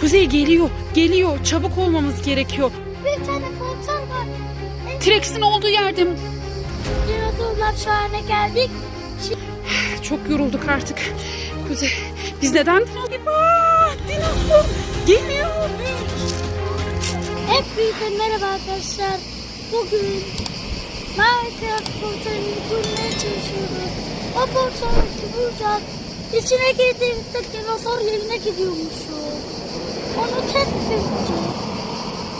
Kuzey geliyor, geliyor. Çabuk olmamız gerekiyor. Bir tane portal var. T-Rex'in olduğu yerde mi? Dinozorlar şahane geldik. Çok yorulduk artık. Kuzey, biz neden dinozor? Dinozor geliyor. Hep birlikte merhaba arkadaşlar. Bugün Minecraft portalını kurmaya çalışıyoruz. O portalı kuracağız. İçine girdiğimizde dinozor yerine gidiyormuşuz. Onu test edeceğiz.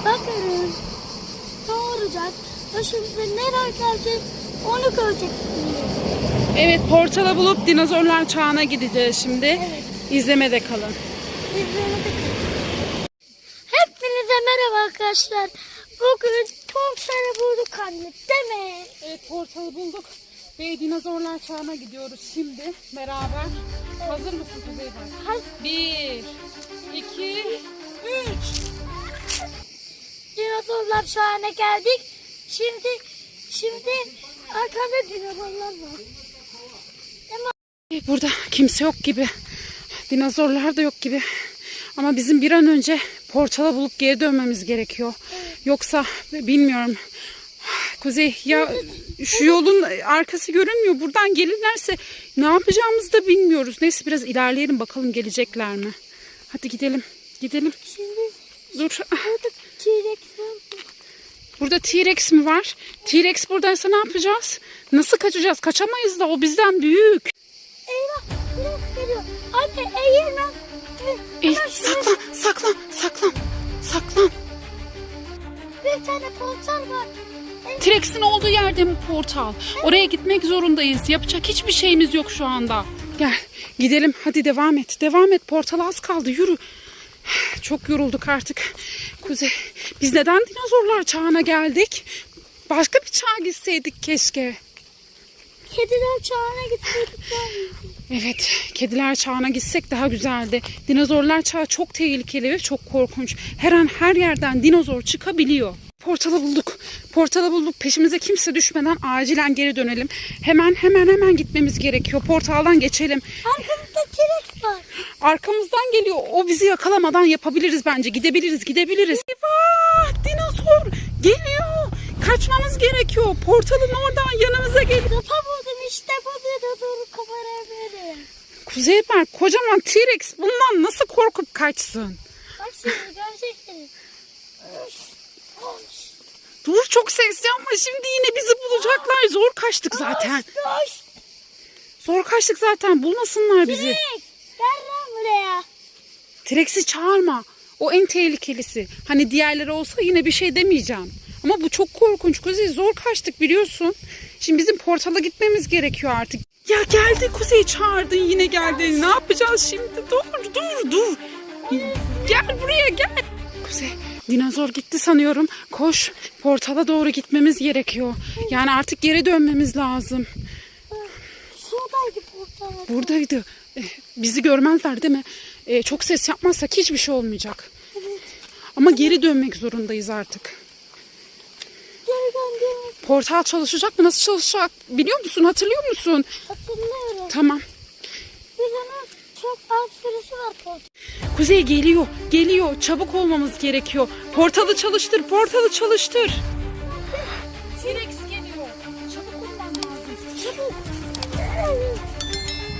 Bakalım ne olacak? Başımıza neler gelecek onu göreceksiniz. Evet, portala bulup dinozorlar çağına gideceğiz şimdi. Evet. İzlemede kalın. İzlemedik. Hepinize merhaba arkadaşlar. Bugün portalı bulduk anne değil mi? Evet, portalı bulduk ve dinozorlar çağına gidiyoruz şimdi beraber. Hazır mısın Kuzey Bey? Hadi. Bir, Şahane geldik. Şimdi şimdi arkamda dinozorlar var. Burada kimse yok gibi. Dinozorlar da yok gibi. Ama bizim bir an önce portala bulup geri dönmemiz gerekiyor. Yoksa bilmiyorum. Kuzey ya şu yolun arkası görünmüyor. Buradan gelirlerse ne yapacağımızı da bilmiyoruz. Neyse biraz ilerleyelim bakalım gelecekler mi? Hadi gidelim. Gidelim. Şimdi Dur. var. Burada T-Rex mi var? T-Rex buradaysa ne yapacağız? Nasıl kaçacağız? Kaçamayız da o bizden büyük. Eyvah T-Rex geliyor. Anne eğilme. Ey, saklan, saklan, saklan, saklan. Bir tane portal var. T-Rex'in olduğu yerde mi portal? Oraya gitmek zorundayız. Yapacak hiçbir şeyimiz yok şu anda. Gel gidelim hadi devam et. Devam et portal az kaldı yürü. Çok yorulduk artık. Kuzey biz neden dinozorlar çağına geldik? Başka bir çağa gitseydik keşke. Kediler çağına gitseydik. Evet, kediler çağına gitsek daha güzeldi. Dinozorlar çağı çok tehlikeli ve çok korkunç. Her an her yerden dinozor çıkabiliyor. Portalı bulduk. Portalı bulduk. Peşimize kimse düşmeden acilen geri dönelim. Hemen hemen hemen gitmemiz gerekiyor. Portaldan geçelim. Arkamızda T-Rex var. Arkamızdan geliyor. O bizi yakalamadan yapabiliriz bence. Gidebiliriz, gidebiliriz. Eyvah! Dinozor geliyor. Kaçmamız gerekiyor. Portalın oradan yanımıza geliyor. Buldum işte bu dinozoru kameraya Kuzey Berk, kocaman T-Rex bundan nasıl korkup kaçsın? Bak şimdi. Koş. Dur çok sesli ama şimdi yine bizi bulacaklar. Zor kaçtık zaten. Zor kaçtık zaten. Bulmasınlar bizi. T-Rex. T-Rex'i çağırma. O en tehlikelisi. Hani diğerleri olsa yine bir şey demeyeceğim. Ama bu çok korkunç. Kuzey zor kaçtık biliyorsun. Şimdi bizim portala gitmemiz gerekiyor artık. Ya geldi Kuzey çağırdın yine geldi. Ne yapacağız şimdi? Dur dur dur. Gel buraya gel. Kuzey dinozor gitti sanıyorum. Koş portala doğru gitmemiz gerekiyor. Yani artık geri dönmemiz lazım. Şuradaydı portal. Buradaydı. Eh, Bizi görmezler değil mi? e, çok ses yapmazsak hiçbir şey olmayacak. Evet. Ama geri dönmek zorundayız artık. Geri dön, geri. Portal çalışacak mı? Nasıl çalışacak? Biliyor musun? Hatırlıyor musun? Hatırlıyorum. Tamam. Çok az süresi var. Kuzey geliyor, geliyor. Çabuk olmamız gerekiyor. Portalı çalıştır, portalı çalıştır. T-Rex geliyor. Çabuk olman lazım. Çabuk.